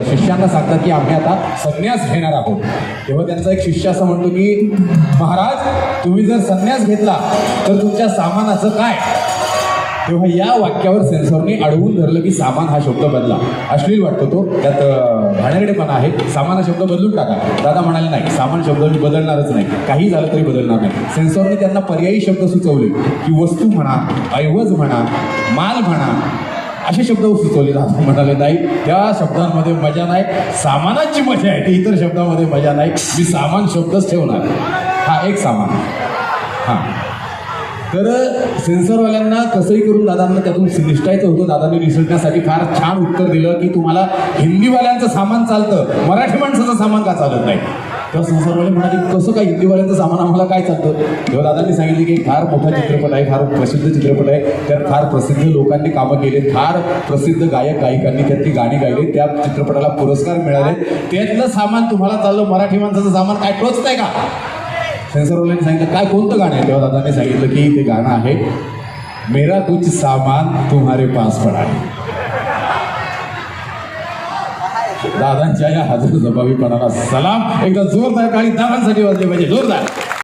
शिष्यांना सांगतात की आम्ही आता संन्यास घेणार आहोत. तेव्हा त्यांचा एक शिष्य असं म्हणतो की महाराज तुम्ही जर संन्यास घेतला तर तुमच्या सामानाचं काय? तेव्हा या वाक्यावर सेन्सॉरने अडवून धरलं की सामान हा शब्द बदला. अश्लील वाटतो तो. त्यात भाण्याकडेपणा आहे सामान हा शब्द बदलून टाका. दादा म्हणाले नाही सामान शब्द मी बदलणारच नाही. काही झालं तरी बदलणार नाही. सेन्सॉरने त्यांना पर्यायी शब्द सुचवले की वस्तू म्हणा ऐवज म्हणा माल म्हणा असे शब्द सुचवले दादा म्हणाले नाही त्या शब्दांमध्ये मजा नाही. सामानाची मजा आहे. ती इतर शब्दामध्ये मजा नाही. मी सामान शब्दच ठेवणार हा एक सामान. हां. तर सेन्सरवाल्यांना कसंही करून दादांना त्यातून निष्ठायचं होतं. दादांनी निसटण्यासाठी फार छान उत्तर दिलं की तुम्हाला हिंदीवाल्यांचं सामान चालतं. मराठी माणसाचं सामान का चालत नाही? तेव्हा सेन्सरवाले म्हणाले कसं काय हिंदीवाल्यांचं सामान आम्हाला काय चालतं? तेव्हा दादांनी सांगितलं की फार मोठा चित्रपट आहे फार प्रसिद्ध चित्रपट आहे त्यात फार प्रसिद्ध लोकांनी कामं केली फार प्रसिद्ध गायक गायिकांनी त्यातली गाणी गायली त्या चित्रपटाला पुरस्कार मिळाले. त्यातलं सामान तुम्हाला चाललं मराठी माणसाचं सामान काय टोचत आहे का? सेन्सरवाल्यांनी सांगितलं काय कोणतं गाणं आहे? तेव्हा दादांनी सांगितलं की ते गाणं आहे मेरा कुछ सामान तुम्हारे पास पडा आहे दादांच्या या हजर जबाबीपणाला सलाम. एकदा जोरदार काळी दादांसाठी वाजले पाहिजे. जोरदार.